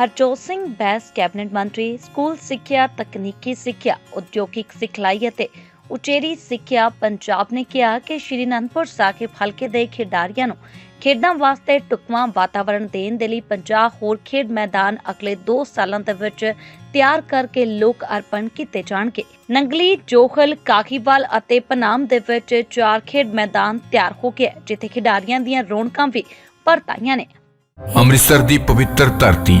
Harjot Singh Bains cabinet ਮੰਤਰੀ school ਸਿੱਖਿਆ ਤਕਨੀਕੀ ਸਿੱਖਿਆ ਉਦਯੋਗਿਕ ਸਿਖਲਾਈ ਅਤੇ ਉਚੇਰੀ ਸਿੱਖਿਆ ਪੰਜਾਬ ਨੇ ਕਿਹਾ ਕਿ ਸ਼੍ਰੀ ਅਨੰਦਪੁਰ ਸਾਹਿਬ ਹਲਕੇ ਦੇ ਖਿਡਾਰੀਆਂ ਨੂੰ ਖੇਡਾਂ ਵਾਸਤੇ ਢੁਕਵਾਂ ਵਾਤਾਵਰਣ ਦੇਣ ਦੇ ਲਈ 50 ਹੋਰ ਖੇਡ ਮੈਦਾਨ ਅਗਲੇ 2 ਸਾਲਾਂ ਦੇ ਵਿੱਚ ਤਿਆਰ ਕਰਕੇ ਲੋਕ ਅਰਪਣ ਕੀਤੇ ਜਾਣਗੇ। ਨੰਗਲੀ ਜੋਖਲ ਕਾਖੀਵਾਲ ਅਤੇ ਪਨਾਮ ਦੇ ਵਿੱਚ ਚਾਰ ਖੇਡ ਮੈਦਾਨ ਤਿਆਰ ਹੋ ਗਏ ਹੈ, ਜਿੱਥੇ ਖਿਡਾਰੀਆਂ ਦੀਆਂ ਰੌਣਕਾਂ ਵੀ ਭਰਤਾਈਆਂ ਨੇ। ਅੰਮ੍ਰਿਤਸਰ ਦੀ ਪਵਿੱਤਰ ਧਰਤੀ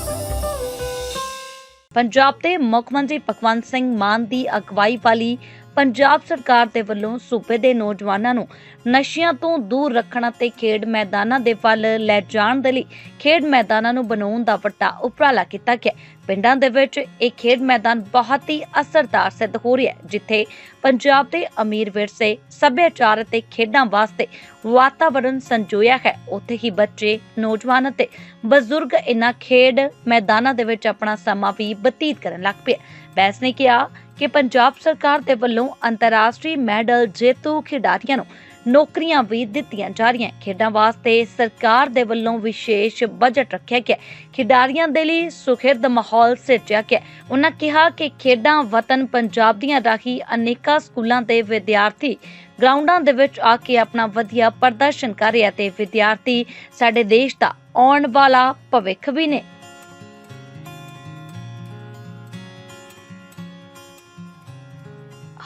ਪੰਜਾਬ ਦੇ ਮੁੱਖ ਮੰਤਰੀ ਭਗਵੰਤ ਸਿੰਘ ਮਾਨ ਦੀ ਅਗਵਾਈ ਵਾਲੀ ਪੰਜਾਬ ਸਰਕਾਰ ਦੇ ਵੱਲੋਂ ਸੂਬੇ ਦੇ ਨੌਜਵਾਨਾਂ ਨੂੰ ਨਸ਼ਿਆਂ ਤੋਂ ਦੂਰ ਰੱਖਣ ਅਤੇ ਖੇਡ ਮੈਦਾਨਾਂ ਦੇ ਵੱਲ ਲੈ ਜਾਣ ਦੇ ਲਈ ਖੇਡ ਮੈਦਾਨਾਂ ਨੂੰ ਬਣਾਉਣ ਦਾ ਵੱਡਾ ਉਪਰਾਲਾ ਕੀਤਾ ਗਿਆ। ਪਿੰਡਾਂ ਦੇ ਵਿੱਚ ਇਹ ਖੇਡ ਮੈਦਾਨ ਬਹੁਤ ਹੀ ਅਸਰਦਾਰ ਸਿੱਧ ਹੋ ਰਿਹਾ ਹੈ, ਜਿੱਥੇ ਪੰਜਾਬ ਦੇ ਅਮੀਰ ਵਿਰਸੇ ਸੱਭਿਆਚਾਰ ਅਤੇ ਖੇਡਾਂ ਵਾਸਤੇ ਵਾਤਾਵਰਣ ਸੰਜੋਇਆ ਹੈ। ਉੱਥੇ ਹੀ ਬੱਚੇ, ਨੌਜਵਾਨ ਅਤੇ ਬਜ਼ੁਰਗ ਇਨ੍ਹਾਂ ਖੇਡ ਮੈਦਾਨਾਂ ਦੇ ਵਿੱਚ ਆਪਣਾ ਸਮਾਂ ਵੀ ਬਤੀਤ ਕਰਨ ਲੱਗ ਪਏ ਬੈਸ ਨੇ ਕਿਹਾ ਕਿ ਪੰਜਾਬ ਸਰਕਾਰ ਦੇ ਵੱਲੋਂ ਅੰਤਰਰਾਸ਼ਟਰੀ ਮੈਡਲ ਜੇਤੂ ਖਿਡਾਰੀਆਂ ਨੂੰ ਨੌਕਰੀਆਂ ਵੀ ਦਿੱਤੀਆਂ ਜਾ ਰਹੀਆਂ ਖੇਡਾਂ ਵਾਸਤੇ ਸਰਕਾਰ ਦੇ ਵੱਲੋਂ ਵਿਸ਼ੇਸ਼ ਬਜਟ ਰੱਖਿਆ ਗਿਆ ਖਿਡਾਰੀਆਂ ਦੇ ਲਈ ਸੁਖਿਰਦ ਮਾਹੌਲ ਸਿਰਜਿਆ ਗਿਆ ਉਹਨਾਂ ਕਿਹਾ ਕਿ ਖੇਡਾਂ ਵਤਨ ਪੰਜਾਬ ਦੀਆਂ ਰਾਹੀਂ ਅਨੇਕਾਂ ਸਕੂਲਾਂ ਦੇ ਵਿਦਿਆਰਥੀ ਗਰਾਊਂਡਾਂ ਦੇ ਵਿੱਚ ਆ ਕੇ ਆਪਣਾ ਵਧੀਆ ਪ੍ਰਦਰਸ਼ਨ ਕਰ ਰਹੇ ਤੇ ਵਿਦਿਆਰਥੀ ਸਾਡੇ ਦੇਸ਼ ਦਾ ਆਉਣ ਵਾਲਾ ਭਵਿੱਖ ਵੀ ਨੇ।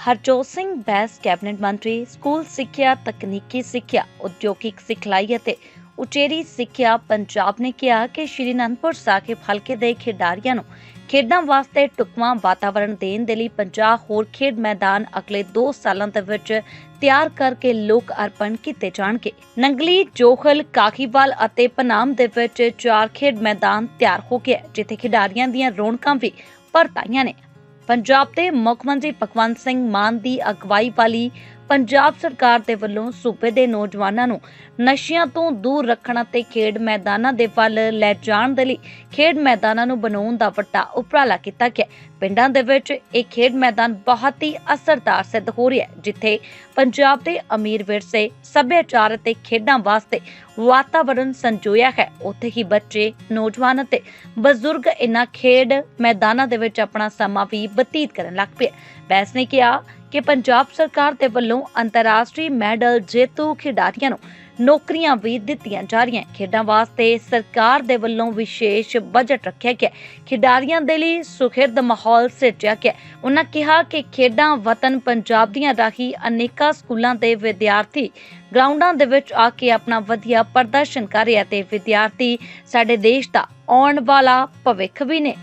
ਹਰਜੋਤ ਸਿੰਘ ਬੈਸ ਕੈਬਨਿਟ ਮੰਤਰੀ ਸਕੂਲ ਸਿੱਖਿਆ ਤਕਨੀਕੀ ਸਿੱਖਿਆ ਉਦਯੋਗਿਕ ਸਿਖਲਾਈ ਅਤੇ ਉਚੇਰੀ ਸਿੱਖਿਆ ਪੰਜਾਬ ਨੇ ਕਿਹਾ ਕਿ ਸ਼੍ਰੀ ਅਨੰਦਪੁਰ ਸਾਹਿਬ ਹਲਕੇ ਦੇ ਖਿਡਾਰੀਆਂ ਨੂੰ ਖੇਡਾਂ ਵਾਸਤੇ ਢੁਕਵਾਂ ਵਾਤਾਵਰਣ ਦੇਣ ਦੇ ਲਈ 50 ਹੋਰ ਖੇਡ ਮੈਦਾਨ ਅਗਲੇ 2 ਸਾਲਾਂ ਦੇ ਵਿੱਚ ਤਿਆਰ ਕਰਕੇ ਲੋਕ ਅਰਪਣ ਕੀਤੇ ਜਾਣਗੇ। ਨੰਗਲੀ ਜੋਖਲ ਕਾਖੀਵਾਲ ਅਤੇ ਪਨਾਮ ਦੇ ਵਿੱਚ ਚਾਰ ਖੇਡ ਮੈਦਾਨ ਤਿਆਰ ਹੋ ਗਏ ਹੈ, ਜਿੱਥੇ ਖਿਡਾਰੀਆਂ ਦੀਆਂ ਰੌਣਕਾਂ ਵੀ ਭਰਤਾਈਆਂ ਨੇ। ਪੰਜਾਬ ਦੇ ਮੁੱਖ ਮੰਤਰੀ ਭਗਵੰਤ ਸਿੰਘ ਮਾਨ ਦੀ ਅਗਵਾਈ ਵਾਲੀ ਪੰਜਾਬ ਸਰਕਾਰ ਦੇ ਵੱਲੋਂ ਸੂਬੇ ਦੇ ਨੌਜਵਾਨਾਂ ਨੂੰ ਨਸ਼ਿਆਂ ਤੋਂ ਦੂਰ ਰੱਖਣ ਅਤੇ ਖੇਡ ਮੈਦਾਨਾਂ ਦੇ ਵੱਲ ਲੈ ਜਾਣ ਦੇ ਲਈ ਖੇਡ ਮੈਦਾਨਾਂ ਨੂੰ ਬਣਾਉਣ ਦਾ ਵੱਡਾ ਉਪਰਾਲਾ ਕੀਤਾ ਗਿਆ। ਪਿੰਡਾਂ ਦੇ ਵਿੱਚ ਇਹ ਖੇਡ ਮੈਦਾਨ ਬਹੁਤ ਹੀ ਅਸਰਦਾਰ ਸਿੱਧ ਹੋ ਰਿਹਾ ਹੈ, ਜਿੱਥੇ ਪੰਜਾਬ ਦੇ ਅਮੀਰ ਵਿਰਸੇ, ਸੱਭਿਆਚਾਰ ਅਤੇ ਖੇਡਾਂ ਵਾਸਤੇ ਵਾਤਾਵਰਣ ਸੰਜੋਇਆ ਹੈ। ਉੱਥੇ ਹੀ ਬੱਚੇ, ਨੌਜਵਾਨ ਅਤੇ ਬਜ਼ੁਰਗ ਇਨ੍ਹਾਂ ਖੇਡ ਮੈਦਾਨਾਂ ਦੇ ਵਿੱਚ ਆਪਣਾ ਸਮਾਂ ਵੀ ਬਤੀਤ ਕਰਨ ਲੱਗ ਪਏ। ਬੈਸ ਨੇ ਕਿਹਾ ਕਿ ਪੰਜਾਬ ਸਰਕਾਰ ਦੇ ਵੱਲੋਂ ਅੰਤਰਰਾਸ਼ਟਰੀ ਮੈਡਲ ਜੇਤੂ ਖਿਡਾਰੀਆਂ ਨੂੰ ਨੌਕਰੀਆਂ ਵੀ ਦਿੱਤੀਆਂ ਜਾ ਰਹੀਆਂ ਖੇਡਾਂ ਵਾਸਤੇ ਸਰਕਾਰ ਦੇ ਵੱਲੋਂ ਵਿਸ਼ੇਸ਼ ਬਜਟ ਰੱਖਿਆ ਗਿਆ ਖਿਡਾਰੀਆਂ ਦੇ ਲਈ ਸੁਖਿਰਦ ਮਾਹੌਲ ਸਿਰਜਿਆ ਗਿਆ ਉਹਨਾਂ ਕਿਹਾ ਕਿ ਖੇਡਾਂ ਵਤਨ ਪੰਜਾਬ ਦੀਆਂ ਰਾਹੀਂ ਅਨੇਕਾਂ ਸਕੂਲਾਂ ਦੇ ਵਿਦਿਆਰਥੀ ਗਰਾਊਂਡਾਂ ਦੇ ਵਿੱਚ ਆ ਕੇ ਆਪਣਾ ਵਧੀਆ ਪ੍ਰਦਰਸ਼ਨ ਕਰ ਰਹੇ ਤੇ ਵਿਦਿਆਰਥੀ ਸਾਡੇ ਦੇਸ਼ ਦਾ ਆਉਣ ਵਾਲਾ ਭਵਿੱਖ ਵੀ ਨੇ।